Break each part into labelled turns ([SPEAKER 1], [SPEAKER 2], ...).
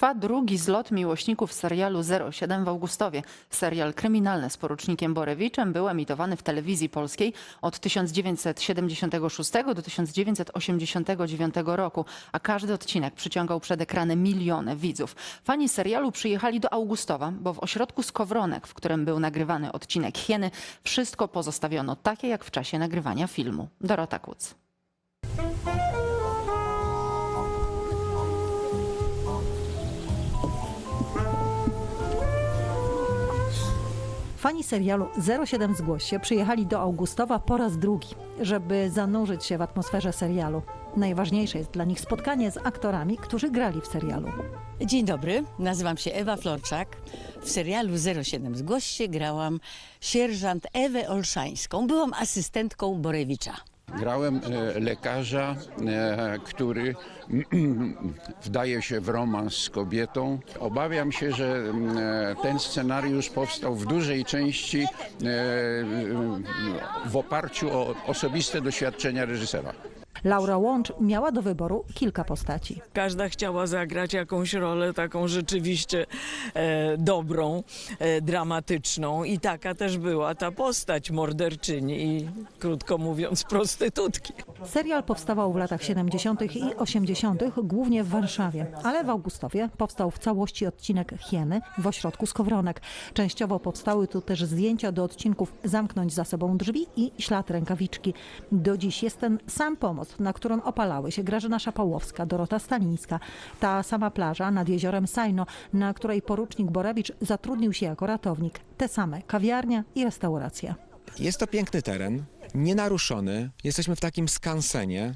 [SPEAKER 1] Trwa drugi zlot miłośników serialu 07 w Augustowie. Serial kryminalny z porucznikiem Borewiczem był emitowany w telewizji polskiej od 1976 do 1989 roku, a każdy odcinek przyciągał przed ekrany miliony widzów. Fani serialu przyjechali do Augustowa, bo w ośrodku Skowronek, w którym był nagrywany odcinek Hieny, wszystko pozostawiono takie jak w czasie nagrywania filmu. Dorota Kuc.
[SPEAKER 2] Fani serialu 07 Zgłoś się przyjechali do Augustowa po raz drugi, żeby zanurzyć się w atmosferze serialu. Najważniejsze jest dla nich spotkanie z aktorami, którzy grali w serialu.
[SPEAKER 3] Dzień dobry, nazywam się Ewa Florczak. W serialu 07 Zgłoś się grałam sierżant Ewę Olszańską. Byłam asystentką Borewicza.
[SPEAKER 4] Grałem e, lekarza, e, który wdaje się w romans z kobietą. Obawiam się, że mm, e, ten scenariusz powstał w dużej części w oparciu o osobiste doświadczenia reżysera.
[SPEAKER 2] Laura Łącz miała do wyboru kilka postaci.
[SPEAKER 5] Każda chciała zagrać jakąś rolę taką rzeczywiście e, dobrą, e, dramatyczną i taka też była ta postać morderczyni i krótko mówiąc prostytutki.
[SPEAKER 2] Serial powstawał w latach 70. i 80., głównie w Warszawie, ale w Augustowie powstał w całości odcinek Hieny w ośrodku Skowronek. Częściowo powstały tu też zdjęcia do odcinków Zamknąć za sobą drzwi i Ślad rękawiczki. Do dziś jest ten sam pomost, na którym opalały się Grażyna Szapałowska, Dorota Stalińska. Ta sama plaża nad jeziorem Sajno, na której porucznik Borewicz zatrudnił się jako ratownik. Te same kawiarnia i restauracja.
[SPEAKER 6] Jest to piękny teren, nienaruszony. Jesteśmy w takim skansenie.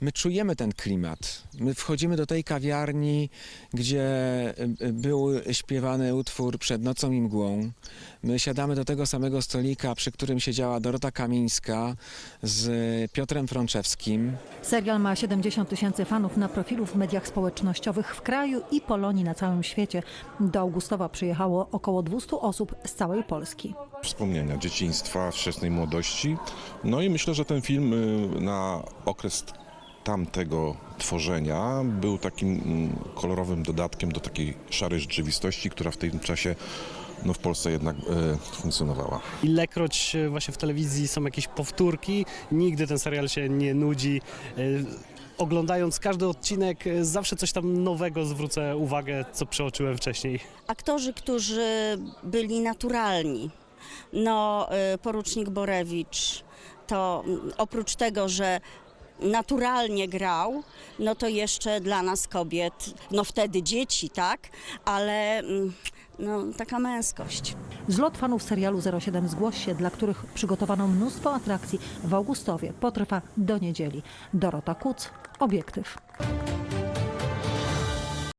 [SPEAKER 6] My czujemy ten klimat. My wchodzimy do tej kawiarni, gdzie y, y, był śpiewany utwór Przed nocą i mgłą. My siadamy do tego samego stolika, przy którym siedziała Dorota Kamińska z Piotrem Frączewskim.
[SPEAKER 2] Serial ma 70 tysięcy fanów na profilu w mediach społecznościowych w kraju i Polonii na całym świecie. Do Augustowa przyjechało około 200 osób z całej Polski.
[SPEAKER 7] wspomnienia dzieciństwa, wczesnej młodości. No i myślę, że ten film y, na okres tamtego tworzenia był takim mm, kolorowym dodatkiem do takiej szarej rzeczywistości, która w tym czasie no, w Polsce jednak y, funkcjonowała.
[SPEAKER 8] Ilekroć e, właśnie w telewizji są jakieś powtórki, nigdy ten serial się nie nudzi. E, Oglądając każdy odcinek, zawsze coś tam nowego zwrócę uwagę, co przeoczyłem wcześniej.
[SPEAKER 9] aktorzy, którzy byli naturalni. No, y, porucznik Borewicz to oprócz tego, że naturalnie grał, no to jeszcze dla nas kobiet, no wtedy dzieci, tak, ale mm, no, taka męskość.
[SPEAKER 2] Zlot fanów serialu 07 Zgłoś się, dla których przygotowano mnóstwo atrakcji w Augustowie, potrwa do niedzieli. Dorota Kuc, Obiektyw.